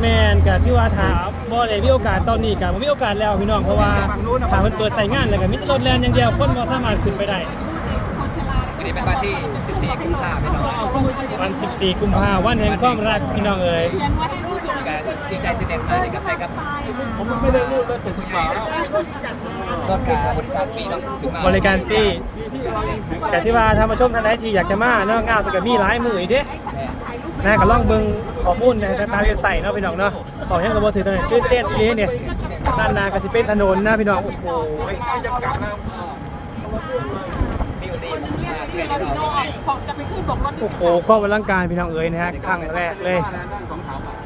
แมนกับที่ว่าถามบ่ได้มีโอกาสตอนนี้กับบ่มีโอกาสแล้วพี่น้องเพราะว่าถามเพิ่นเปิดใส่งานแล้วก็มีแต่รถแล่นอย่างเดียวคนบ่สามารถขึ้นไปได้วันนี้เป็นวันที่ 14 กุมภาพันธ์พี่น้องวัน 14 กุมภาพันธ์วันแห่งความรักพี่น้องเอ๋ยก็ดีใจที่เด็กมาที่กับไปกับผมไม่ได้รูดเลยเป็นผู้ใหญ่นะรถการบริการฟรีเนาะถึงมาบริการฟรีแต่ที่ว่าท่านผู้ชมท่านใดที่อยากจะมาเนาะงานมันก็มีหลายมื้ออีกเด้ นะก็ลองเบิ่งข้อมูลในตามเว็บไซต์เนาะพี่น้องเนาะบอกยังก็บ่ถือตอนนี้ตื่นเต้นอีหลีเนี่ยด้านหน้าก็สิเป็นถนนนะพี่น้องโอ้โหพี่วันนี้มาวที่เราจะไปขึ้นบอกรถโอ้โหความอลังการพี่น้องเอ๋ยนะฮะครั้งแรกเลย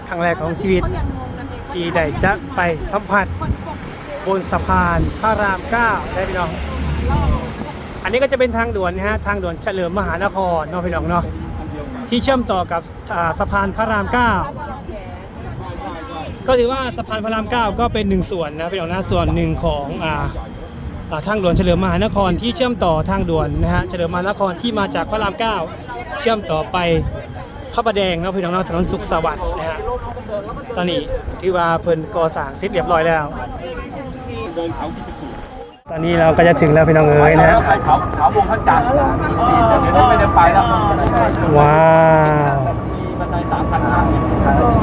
ครั้งแรกของชีวิตจีได้จะไปสัมผัสบนสะพานพระรามเก้าได้พี่น้อง อันนี้ก็จะเป็นทางด่วนนะฮะทางด่วนเฉลิมมหานครเนาะพี่น้องเนาะ ที่เชื่อมต่อกับสะพานพระรามเก้าก็ถือว่าสะพานพระรามเก้าก็เป็นหนึ่งส่วนนะพี่น้องนะส่วนหนึ่งของอ่าทางด่วนเฉลิมมหานครที่เชื่อมต่อทางด่วนนะฮะเฉลิมมหานครที่มาจากพระรามเก้าเชื่อมต่อไปพระประแดงเนาะพี่น้องเนาะถนนสุขสวัสดิ์นะฮะตอนนี้ที่ว่าเพิ่นก่อสร้างเสร็จเรียบร้อยแล้ว ตอนนี้เราก็จะถึงแล้วพี่น้องเอ๋ยนะฮะไปเขาเขาวงท่านจันทร์เดี๋ยวนี้ไม่ได้ไปแล้วว้าวบันไดสามพันห้า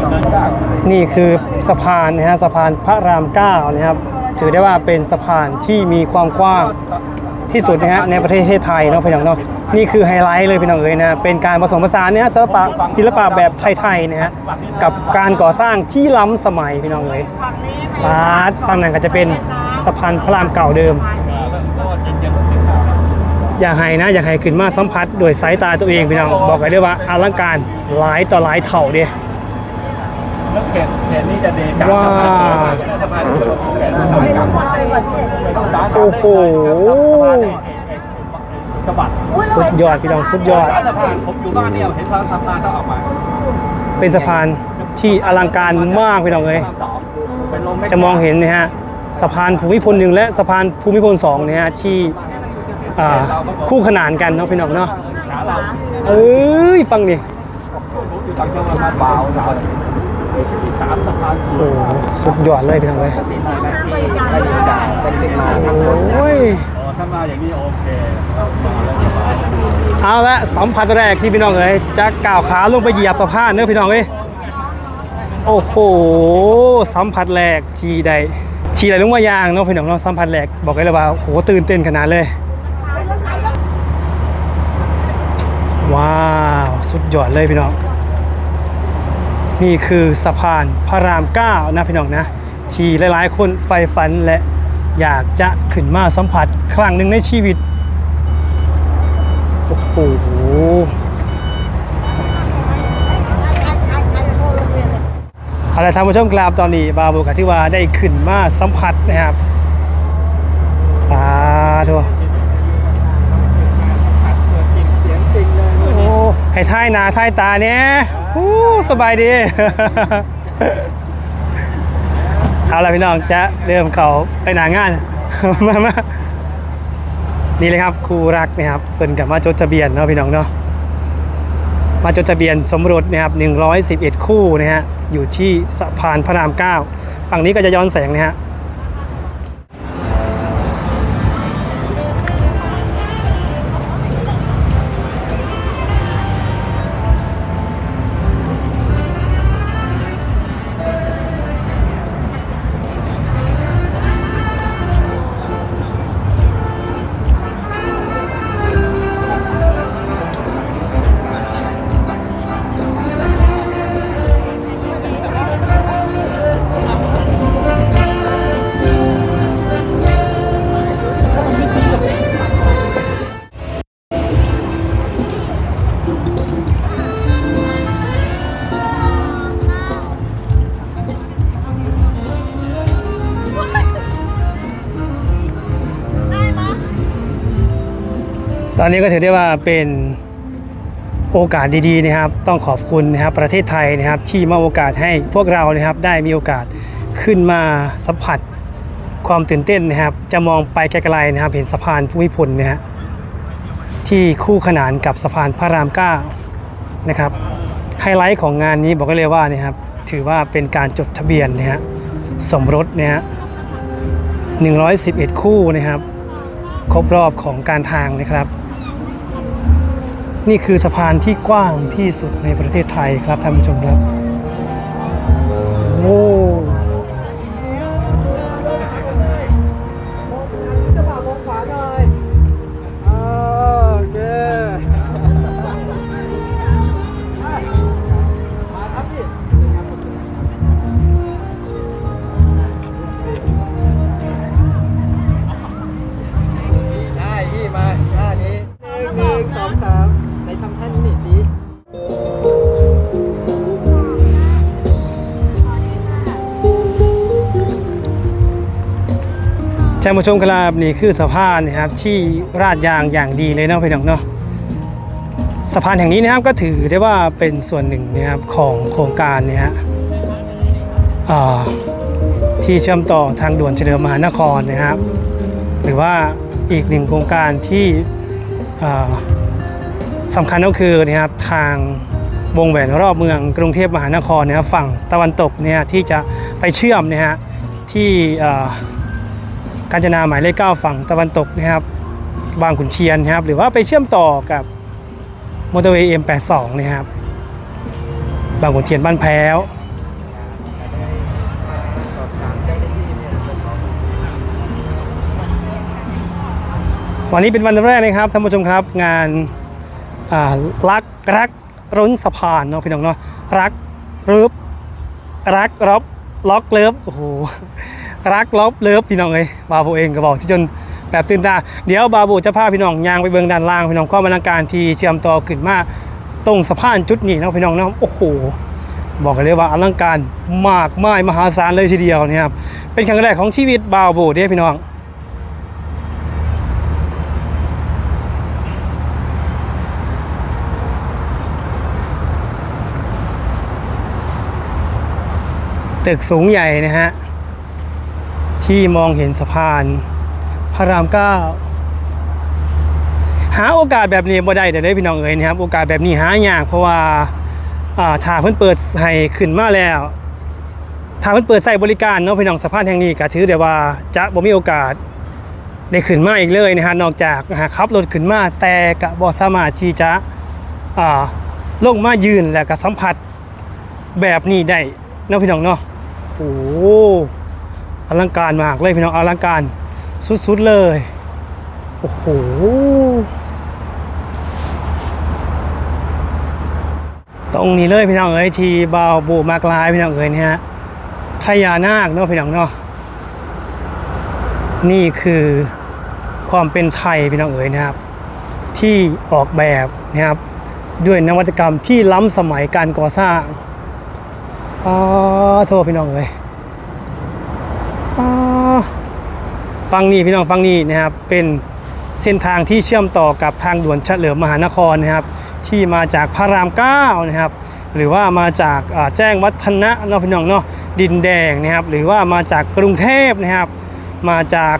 เดินยากนี่คือสะพานนะฮะสะพานพระรามเก้านะครับถือได้ว่าเป็นสะพานที่มีความกว้างที่สุดนะฮะในประเทศไทยเนาะพี่น้องเนาะนี่คือไฮไลท์เลยพี่น้องเอ๋ยนะเป็นการผสมผสานเนี่ยศิลปะศิลปะแบบไทยๆนะฮะกับการก่อสร้างที่ล้ำสมัยพี่น้องเอ๋ยปาดฝั่งนั้นก็จะเป็น สะพานพระรามเก่าเดิม อย่าให้นะ อย่าให้ขึ้นมาสัมผัสโดวยสายตาตัวเองพี่น้องบอกเลยได้ว่าอลังการหลายต่อหลายเท่าเดียแล้วเขตเขตนี้จะดีจังว้าสะพานเขตสะพานกลางโอ้โหจังหวัดสุดยอดพี่น้องสุดยอดสะพานผมอยู่บ้านเดียวเห็นพระสำนานต้องออกมาเป็นสะพานที่อลังการมากพี่น้องเอ้ยสองเป็นลมไม่จะมองเห็นนะฮะ สะพานภูมิพลหนึ่งและสะพานภูมิพลสองเนี่ยฮะที่อ่าคู่ขนานกันเนาะพี่น้องเนาะขาเราเอ้ยฟังดิผมอยู่ต่างจังหวัดมาเบาสามสามสะพานโอ้โหสุดยอดเลยพี่น้องเอ้ยที่มาที่ได้ยินด่าเป็นติดมาทางรถโอ้ยถ้ามาอย่างนี้โอเคเอาละสัมผัสแรกที่พี่น้องเอ้ยจะก้าวขาลงไปเหยียบสะพานเนอะพี่น้องเอ้ยโอ้โหสัมผัสแรกชีใด ชีใดลงมายางเนาะพี่น้องเนาะสัมผัสแรกบอกเลยว่าโอ้โหตื่นเต้นขนาดเลย ว้าว สุดยอดเลยพี่น้อง นี่คือสะพานพระรามเก้านะพี่น้องนะ ที่หลายๆ คนใฝ่ฝันและอยากจะขึ้นมาสัมผัสครั้งหนึ่งในชีวิต โอ้โห เอาละท่านผู้ชมครับตอนนี้บาบูกับที่ว่าได้ขึ้นมาสัมผัสนะครับปาทัวโอ้ให้ท่ายนาท่ายตาเนี่ยโอ้สบายดี เอาละพี่น้องจะเริ่มเขาไปหนางานมามานี่เลยครับครูรักนะครับเพิ่นกับมาจดทะเบียนเนาะพี่น้องเนาะ มาจดทะเบียนสมรสนะครับ111 คู่นะฮะอยู่ที่สะพานพระราม 9 ฝั่งนี้ก็จะย้อนแสงนะฮะ ตอนนี้ก็ถือได้ว่าเป็นโอกาสดีๆนะครับ ต้องขอบคุณนะครับประเทศไทยนะครับ ที่มอบโอกาสให้พวกเรานะครับได้มีโอกาสขึ้นมาสัมผัสความตื่นเต้นนะครับ จะมองไปไกลๆนะครับ เห็นสะพานภูมิพลนะฮะที่คู่ขนานกับสะพานพระรามเก้านะครับไฮไลท์ของงานนี้บอกได้เลยว่านะครับถือว่าเป็นการจดทะเบียนนะฮะสมรสนะฮะ111 คู่นะครับ ครบรอบของการทางนะครับ นี่คือสะพานที่กว้างที่สุดในประเทศไทยครับท่านผู้ชมครับ ผู้ชมครับนี่คือสะพานนะครับที่ราดยางอย่างดีเลยเนาะพี่น้องเนาะสะพานแห่งนี้นะครับก็ถือได้ว่าเป็นส่วนหนึ่งนะครับของโครงการเนี่ยที่เชื่อมต่อทางด่วนเฉลิมมหานครนะครับ หรือว่าอีกหนึ่งโครงการที่อ่าสำคัญก็คือนะครับทางวงแหวนรอบเมืองกรุงเทพมหานครนะครับฝั่งตะวันตกเนี่ยที่จะไปเชื่อมนะฮะที่ กาญจนาหมายเลขเก้าฝั่งตะวันตกนะครับบางขุนเทียนนะครับ หรือว่าไปเชื่อมต่อกับมอเตอร์เวย์ M82 นะครับ บางขุนเทียนบ้านแพ้ววันนี้เป็นวันแรกนะครับท่านผู้ชมครับงานรักรักร้นสะพานเนาะพี่น้องเนาะรักรึบรักรบล็อกเลิฟโอ้โห รักลบเลิฟพี่น้องเอ้ยบาโบเองก็บอกที่จนแบบตื่นตา เดี๋ยวบาโบจะพาพี่น้องยางไปเบืองด้านล่างพี่น้องก็มาลังการที่เชื่อมต่อขึ้นมาตรงสะพานจุดนี้นะพี่น้องนะโอ้โหบอกกันเลยว่าอลังการมากมายมหาศาลเลยทีเดียวนะครับเป็นครั้งแรกของชีวิตบาโบเด้พี่น้องตึกสูงใหญ่นะฮะ ที่มองเห็นสะพาน พระรามเก้าหาโอกาสแบบนี้บ่ได้เดี๋ยวได้พี่น้องเอ๋ยนะครับ โอกาสแบบนี้หายากเพราะว่าอาถ้าเพิ่นเปิดให้ขึ้นมาแล้วถ้าเพิ่นเปิดใส่บริการเนาะพี่น้องสะพานแห่งนี้ก็ถือได้ว่าจะบ่มีโอกาสได้ขึ้นมาอีกเลยนะฮะนอกจากนะฮะขับรถขึ้นมาแต่ก็บ่สามารถที่จะอ่าลงมายืนแล้วก็สัมผัสแบบนี้ได้เนาะพี่น้องเนาะโอ้ อลังการมากเลยพี่น้องอลังการสุดๆเลย โอ้โหตรงนี้เลยพี่น้องเอ๋ยทีบาวบูมากลายพี่น้องเอ๋ยเนี่ยฮะพญานาคเนาะพี่น้องเนาะนี่คือความเป็นไทยพี่น้องเอ๋ยนะครับ ที่ออกแบบนะครับด้วยนวัตกรรมที่ล้ำสมัยการก่อสร้างอ๋อโทษพี่น้องเลยอ๋อ ฟังนี่พี่น้องฟังนี่นะครับเป็นเส้นทางที่เชื่อมต่อกับทางด่วนเฉลิมมหานครนะครับ ที่มาจากพระรามเก้านะครับ หรือว่ามาจากแจ้งวัฒนะเนาะพี่น้องเนาะดินแดงนะครับ หรือว่ามาจากกรุงเทพนะครับ มาจาก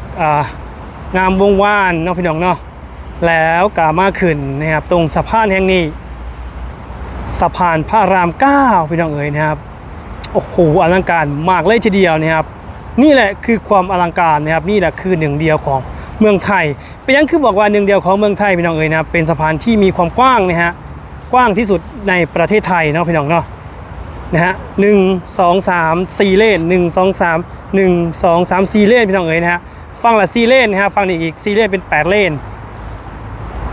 งามวงวานเนาะพี่น้องเนาะแล้วกามาขึ้นนะครับ ตรงสะพานแห่งนี้สะพานพระรามเก้าพี่น้องเอ๋ยนะครับโอ้โหอลังการมากเลยทีเดียวนะครับ นี่แหละคือความอลังการนะครับนี่แหละคือหนึ่งเดียวของเมืองไทยเป็นยังคือบอกว่าหนึ่งเดียวของเมืองไทยพี่น้องเอ๋ยนะเป็นสะพานที่มีความกว้างนะฮะกว้างที่สุดในประเทศไทยเนาะพี่น้องเนาะนะฮะหนึ่งสองสามสี่เลนหนึ่งสองสามหนึ่งสองสามสี่เลนพี่น้องเอ๋ยนะฮะฝั่งละสี่เลนนะฮะฝั่งนี้อีกสี่เลนเป็นแปดเลน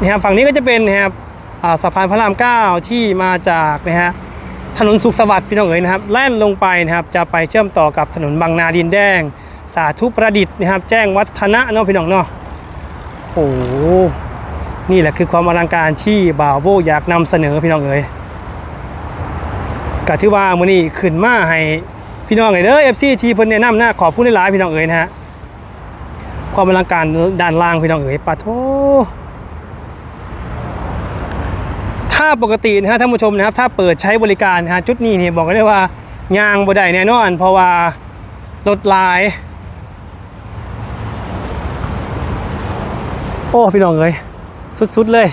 นะฮะฝั่งนี้ก็จะเป็นนะครับสะพานพระรามเก้าที่มาจากนะฮะ ถนนสุขสวัสดิ์พี่น้องเอ๋ยนะครับแล่นลงไปนะครับจะไปเชื่อมต่อกับถนนบางนาดินแดง สาธุประดิษฐ์นะครับ แจ้งวัฒนะเนาะพี่น้องเนาะโอ้โหนี่แหละคือความอลังการที่บ่าวโบอยากนำเสนอพี่น้องเอ๋ยก็ถือว่ามื้อนี้ขึ้นมาให้พี่น้องเอ๋ยเด้อ FC ที่เพิ่นแนะนำนะขอบคุณหลายๆพี่น้องเอ๋ยนะฮะความอลังการด้านล่างพี่น้องเอ๋ยปะโท ถ้าปกตินะฮะท่านผู้ชมนะครับถ้าเปิดใช้บริการนะฮะจุดนี้เนี่ยบอกเลยว่ายางบ่ได้แน่นอน เพราะว่ารถลาย โอ้พี่น้องเอ้ยสุดๆเลย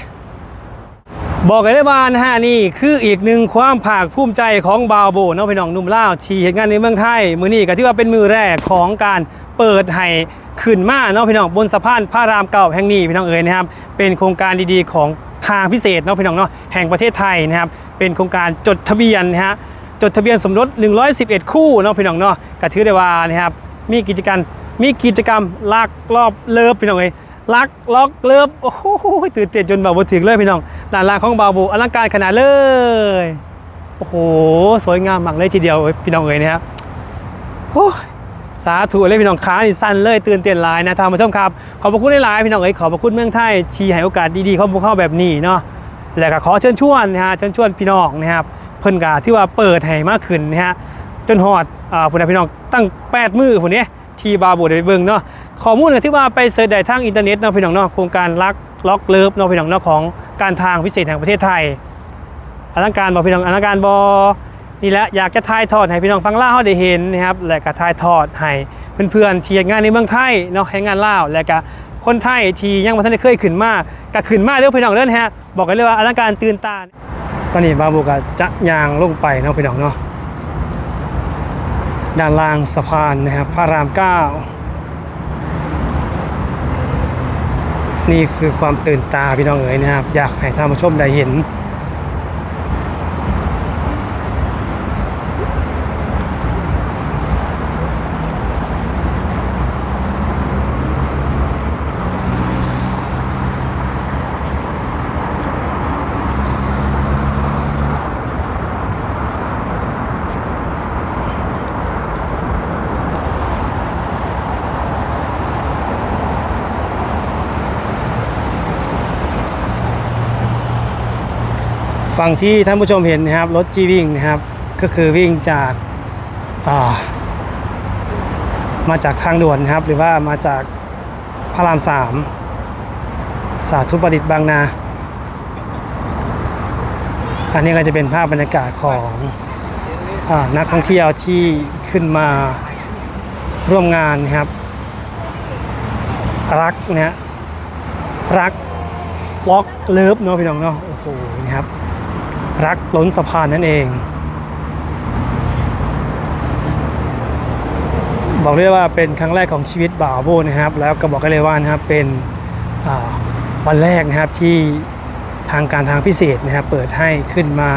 บอกเลยได้ว่านะฮะนี่คืออีกหนึ่งความภาคภูมิใจของบาวโบเนาะพี่น้องนุ่มล่าที่เหตุงานในเมืองไทย มือนี้ก็ที่ว่าเป็นมือแรกของการเปิดให้ขึ้นมาเนาะพี่น้องบนสะพานพระรามเก่าแห่งนี้พี่น้องเอ๋ยนะครับเป็นโครงการดีๆของ ทางพิเศษเนาะพี่น้องเนาะแห่งประเทศไทยนะครับเป็นโครงการจดทะเบียนนะฮะจดทะเบียนสมรส 111 คู่เนาะพี่น้องเนาะก็ถือได้ว่านะครับมีกิจกรรมมีกิจกรรมลักรอบเลิฟพี่น้องเอ๋ยลักล็อกเลิฟโอ้โหตื่นเต้นจนแบบบ่ถึงเลยพี่น้องด้านลางของบาบูอลังการขนาดเลยโอ้โหสวยงามมากเลยทีเดียวพี่น้องเอ๋ยนะครับโอ้ สาธุเลยพี่น้องขานี่สั้นเลยตื่นเต้นหลายนะท่านผู้ชมครับ ขอบพระคุณหลายๆพี่น้องเอ๋ยขอบพระคุณเมืองไทยที่ให้โอกาสดีๆเข้าพวกเข้าแบบนี้เนาะและก็ขอเชิญชวนนะฮะเชิญชวนพี่น้องนะครับเพิ่นกาที่ว่าเปิดให้มากขึ้นนะฮะจนฮอดอ่าพุ่นพี่น้องตั้ง8มือพุ่นนี้ที่บาบูดไปเบิ่งเนาะข้อมูลที่ว่าไปเสิร์ชได้ทางอินเทอร์เน็ตเนาะพี่น้องเนาะโครงการลักล็อกเลิฟเนาะพี่น้องเนาะของการทางพิเศษแห่งประเทศไทยอลังการบอพี่น้องอลังการบอ นี่แหละอยากจะถ่ายทอดให้พี่น้องฟังเล่าเขาได้เห็นนะครับและก็ถ่ายทอดให้เพื่อนๆที่ทำงานในเมืองไทยเนาะให้งานเล่าวและก็คนไทยที่ยังไม่ทันได้เคยขึ้นมาก็ขึ้นมาเด้อพี่น้องเด้อนะฮะบอกกันเลยว่าอลังการตื่นตาตอนนี้บาบูก็จะยางลงไปเนาะพี่น้องเนาะด้านล่างสะพานนะครับพระรามเก้านี่คือความตื่นตาพี่น้องเอ๋ยนะครับ อยากให้ท่านผู้ชมได้เห็น ฝั่งที่ท่านผู้ชมเห็นนะครับรถจีวิ่งนะครับ ก็คือวิ่งจากามาจากทางด่วนนะครับ หรือว่ามาจากพระรามสามสาธุประดิษฐ์บางนา อันนี้ก็จะเป็นภาพบรรยากาศของอนักท่องเที่ยวที่ขึ้นมาร่วมงานนะครับ รักนะฮะรักวอล์กเลิฟเนาะพี่น้องเนาะโอ้โหนะครับ รักล้นสะพานนั่นเอง บอกได้ว่าเป็นครั้งแรกของชีวิตบ่าวโบนะครับ แล้วก็บอกได้เลยว่านะครับเป็นวันแรกนะครับที่ทางการทางพิเศษนะครับเปิดให้ขึ้นมา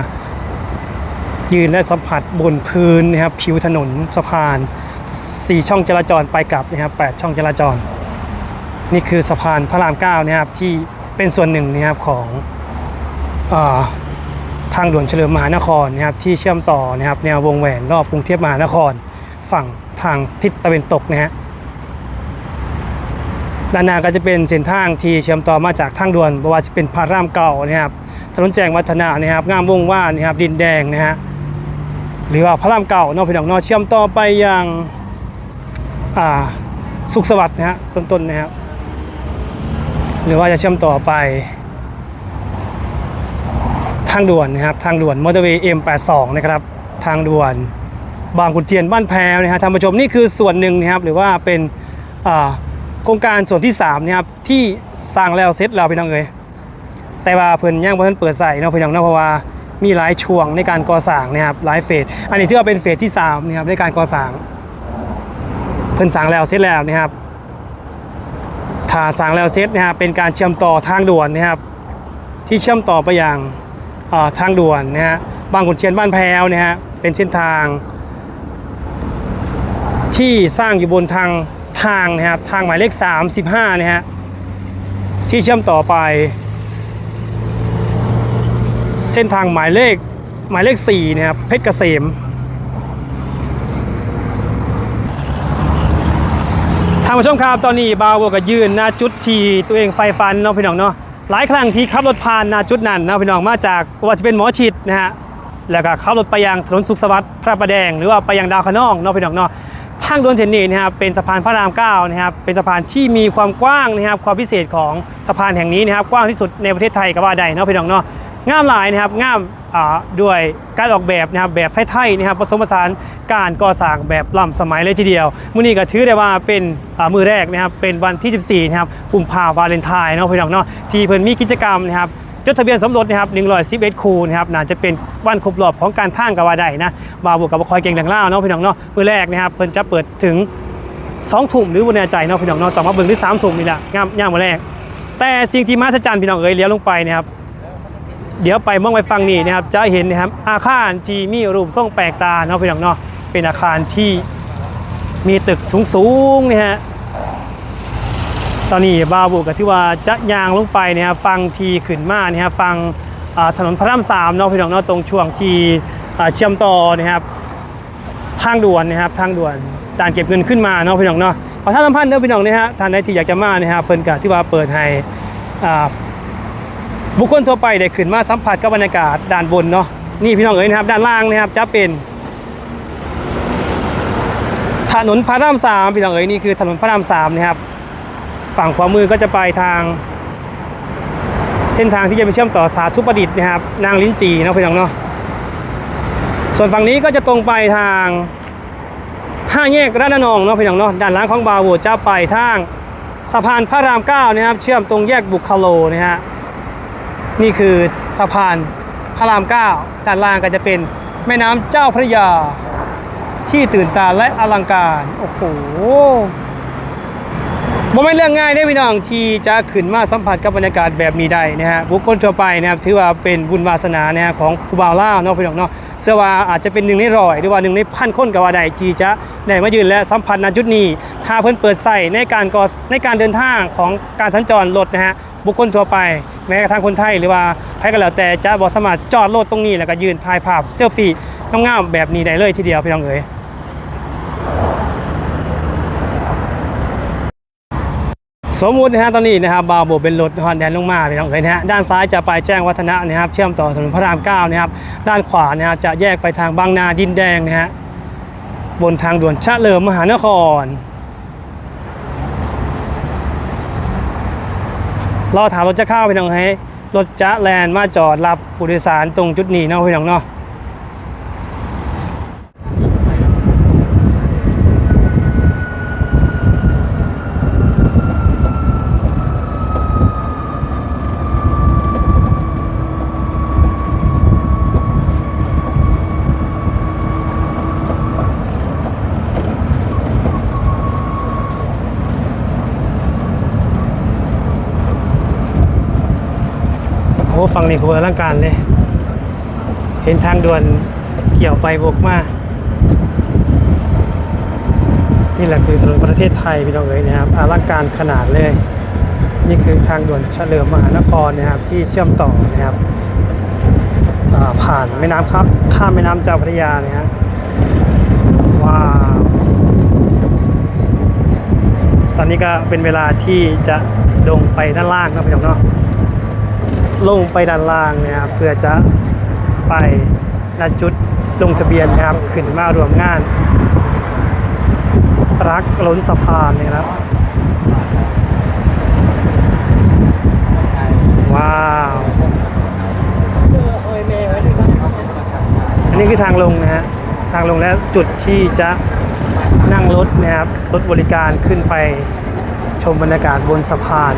ยืนและสัมผัสบนพื้นนะครับผิวถนนสะพาน 4 ช่องจราจรไปกลับนะครับ8ช่องจราจร นี่คือสะพานพระราม9นะครับที่เป็นส่วนหนึ่งนะครับของอา ทางด่วนเฉลิมมหานครนะครับที่เชื่อมต่อนะครับแนววงแหวนรอบกรุงเทพมหานคร ฝั่งทางทิศตะวันตกนะฮะด้านหน้าก็จะเป็นเส้นทางที่เชื่อมต่อมาจากทางด่วนบว่าจะเป็นพารามเก่านะครับถนนแจ้งวัฒนะนะครับงามวงว่านนะครับดินแดงนะฮะหรือว่าพระรามเก่านอกพี่น้องนอกเชื่อมต่อไปยังอ่าสุขสวัสดิ์นะฮะต้นๆนะครับหรือว่าจะเชื่อมต่อไป ทางด่วนนะครับทางด่วนมอเตอร์เวย์ M82 นะครับทางด่วนบางขุนเทียนบ้านแพรวนะฮะท่านผู้ชมนี่คือส่วนหนึ่งนะครับหรือว่าเป็นโครงการส่วนที่3นะครับที่สร้างแล้วเสร็จแล้วพี่น้องเอ๋ยแต่ว่าเพิ่นยังบ่ทันเปิดใส่เนาะพี่น้องเนาะเพราะว่ามีหลายช่วงในการก่อสร้างนะครับหลายเฟสอันนี้ถือว่าเป็นเฟสที่3นะครับในการก่อสร้างเพิ่นสร้างแล้วเสร็จแล้วนะครับถ้าสร้างแล้วเสร็จนะครับเป็นการเชื่อมต่อทางด่วนนะครับที่เชื่อมต่อไปยังอ่า ทางด่วนนะฮะบางขุนเทียนบ้านแพรวนะฮะเป็นเส้นทาง ที่สร้างอยู่บนทางทางนะครับทางหมายเลข 35นะฮะที่เชื่อมต่อไป เส้นทางหมายเลขหมายเลข4นะครับเพชรเกษมทางผู้ชมครับตอนนี้บาวก็ยืนหน้าจุดที่ตัวเองไฟฟันเนาะพี่น้องเนาะ หลายครั้งที่ขับรถผ่านนาจุดนั้นนาะพี่น้องมาจากว่าจะเป็นหมอชิดนะฮะแล้วก็ขับรถไปยังถนนสุขสวัสดิ์พระประแดง หรือว่าไปยังดาวขนองเนาะพี่น้องเนาะทางด่วนเส้นนี้นะครับเป็นสะพานพระรามเก้านะครับเป็นสะพานที่มีความกว้างนะครับความพิเศษของสะพานแห่งนี้นะครับกว้างที่สุดในประเทศไทยก็ว่าได้เนาะพี่น้องเนาะ งามหลายนะครับงามด้วยการออกแบบนะครับแบบไทยๆนะครับผสมผสานการก่อสร้างแบบล้ำสมัยเลยทีเดียวมื้อนี้ก็ถือได้ว่าเป็นมือแรกนะครับเป็นวันที่ 14นะครับกุมภาพันธ์วาเลนไทน์เนาะพี่น้องเนาะที่เพิ่นมีกิจกรรมนะครับจดทะเบียนสมรสนะครับ111คูนะครับน่าจะเป็นวันครบรอบของการท่างกับว่าใดนะบาบวกกับบคอยเก่งดังล่าเนาะพี่น้องเนาะมือแรกนะครับเพิ่นจะเปิดถึงสองถุ่มหรือวันแน่ใจเนาะพี่น้องเนาะต่อมาเบิ่งที่สามถุ่มนี่แหละงามย่างมาแรกแต่สิ่งที่มหัศจรรย์พี่น้องเอ๋ยเลี้ยวลงไปนะครับ เดี๋ยวไปมองไปฟังนี่นะครับจะเห็นนะครับอาคารที่มีรูปทรงแปลกตาเนาะพี่น้องเนาะเป็นอาคารที่มีตึกสูงๆนี่ฮะตอนนี้บาบุกับที่ว่าจะยางลงไปเนะครับฟังทีขึ้นมานี่ครับฟังถนนพระรามสามเนาะพี่น้องเนาะตรงช่วงที่เชื่อมต่อนะครับทางด่วนนะครับทางด่วนด่านเก็บเงินขึ้นมาเนาะพี่น้องเนาะขอท่านสัมพันธ์เด้อพี่น้องนะฮะท่านใดที่อยากจะมานะครับเพิ่นกะที่ว่าเปิดให้อ่า บุคคลทั่วไปได้ขึ้นมาสัมผัสกับบรรยากาศด้านบนเนาะนี่พี่น้องเอ๋ยนะครับ ด้านล่างนะครับจะเป็น ถนนพระรามสามพี่น้องเอ๋ยนี่คือถนนพระรามสามนะครับ ฝั่งขวามือก็จะไปทาง เส้นทางที่จะไปเชื่อมต่อสาธุประดิษฐ์นะครับ นางลิ้นจีนะพี่น้องเนาะส่วนฝั่งนี้ก็จะตรงไปทางห้าแยกราชนองเนาะพี่น้องเนาะด้านหล่างของบาโวจะไปทางสะพานพระรามเก้านะครับ เชื่อมตรงแยกบุคโลนะฮะ นี่คือสะพานพระรามเก้าด้านล่างก็จะเป็นแม่น้ำเจ้าพระยา ที่ตื่นตาและอลังการ โอ้โหบ่ไม่เรื่องง่ายได้พี่น้องที่จะขึ้นมาสัมผัสกับบรรยากาศแบบนี้ได้นะฮะบุคคลทั่วไปนะครับถือว่าเป็นบุญวาสนานะฮะของครูบาวล่าวเนาะพี่น้องเนาะเสื้อว่าอาจจะเป็นหนึ่งในร้อยหรือว่าหนึ่งในพันคนกับว่าใดที่จะได้มายืนและสัมผัสณจุดนี้ถ้าเพิ่นเปิดใส่ในการก่อในการเดินทางของการสัญจรรถนะฮะ บุคคลทั่วไป แม้กระทั่งคนไทยหรือว่าใครก็แล้วแต่จะบอสามารถจอดรถตรงนี้แล้วก็ยืนถ่ายภาพเซลฟี่งามๆแบบนี้ได้เลยทีเดียวพี่น้องเอ๋ยสมมุตินะฮะตอนนี้นะครับบาวโบเป็นรถฮอนแดนลงมาพี่น้องเอ๋ยนะฮะด้านซ้ายจะไปแจ้งวัฒนะนะครับ เชื่อมต่อถนนพระรามเก้านะครับด้านขวานะครับจะแยกไปทางบางนาดินแดงนะฮะบนทางด่วนชะเลิมมหานคร รอถามรถจะเข้าพี่น้องให้รถจะแลนด์มาจอดรับผู้โดยสารตรงจุดนี้เนาะพี่น้องเนาะ โองนี้คืออลังการเลย เห็นทางด่วนเกี่ยวไปบวกมา นี่แหละคือถนนประเทศไทยพี่น้องเอ๋ยนะครับอลังการขนาดเลย นี่คือทางด่วนเฉลิมมหานครนะครับที่เชื่อมต่อนะครับผ่านแม่น้ำครับข้ามแม่น้ำเจ้าพระยาเนี่ยฮะว้าวตอนนี้ก็เป็นเวลาที่จะลงไปด้านล่างนะพี่น้องเนาะ ลงไปด้านล่างนะครับเพื่อจะไปณจุดลงทะเบียนนะครับขึ้นมารวมงาน รักล้นสะพานนะครับ ว้าวอันนี้คือทางลงนะฮะทางลงและจุดที่จะนั่งรถนะครับรถบริการขึ้นไปชมบรรยากาศบนสะพาน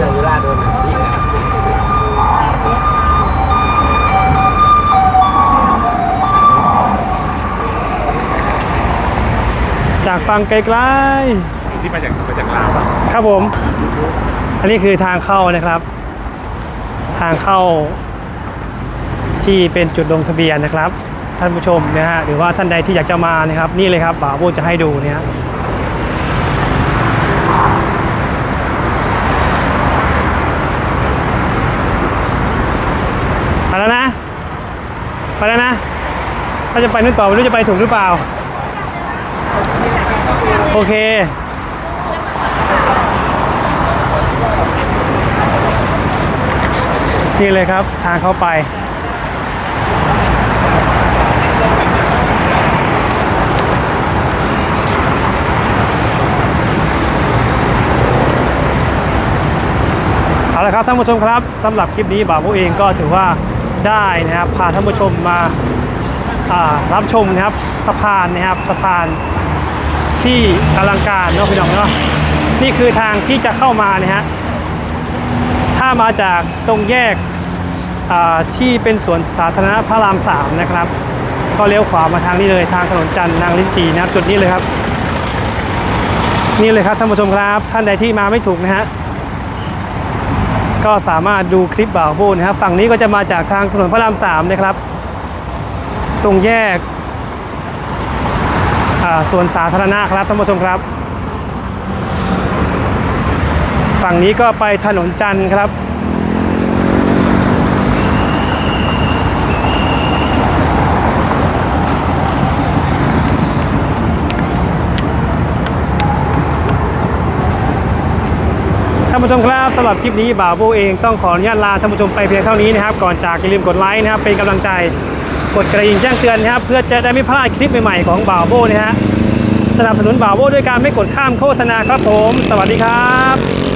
สัญญาโดนยิงอะ จากฟังไกลที่มาจากมาจากลาวอะๆครับผม อันนี้คือทางเข้านะครับ ทางเข้า ที่เป็นจุดลงทะเบียนนะครับ ท่านผู้ชมนะฮะหรือว่าท่านใดที่อยากจะมานะครับ นี่เลยครับบ่าวโบจะให้ดูเนี่ยไปแล้วนะไปแล้วนะถ้าจะไปนู่นต่อไม่รู้จะไปถูกหรือเปล่า โอเค นี่เลยครับทางเข้าไป เอาละครับท่านผู้ชมครับสำหรับคลิปนี้บ่าวโบเองก็ถือว่าได้นะครับพาท่านผู้ชมมารับชมนะครับสะพานนะครับสะพาน ที่อลังการเนาะพี่น้องเนาะนี่คือทางที่จะเข้ามานะฮะถ้ามาจากตรงแยกที่เป็นสวนสาธารณะพระรามสามนะครับ ก็เลี้ยวขวามาทางนี้เลยทางถนนจันทร์นางลิ้นจีนะครับจุดนี้เลยครับ นี่เลยครับท่านผู้ชมครับ ท่านใดที่มาไม่ถูกนะฮะก็สามารถดูคลิปบ่าวโบนะครับฝั่งนี้ก็จะมาจากทางถนนพระรามสามนะครับ ตรงแยก สวนสาธารณะครับท่านผู้ชมครับ ฝั่งนี้ก็ไปถนนจันทร์ครับ ท่านผู้ชมครับสำหรับคลิปนี้บ่าวโบเองต้องขออนุญาตลาท่านผู้ชมไปเพียงเท่านี้นะครับ ก่อนจากอย่าลืมกดไลค์นะครับเป็นกำลังใจ กดกระดิ่งแจ้งเตือนนะครับเพื่อจะได้ไม่พลาดคลิปใหม่ๆของบ่าวโบนะฮะสนับสนุนบ่าวโบด้วยการไม่กดข้ามโฆษณาครับผม สวัสดีครับ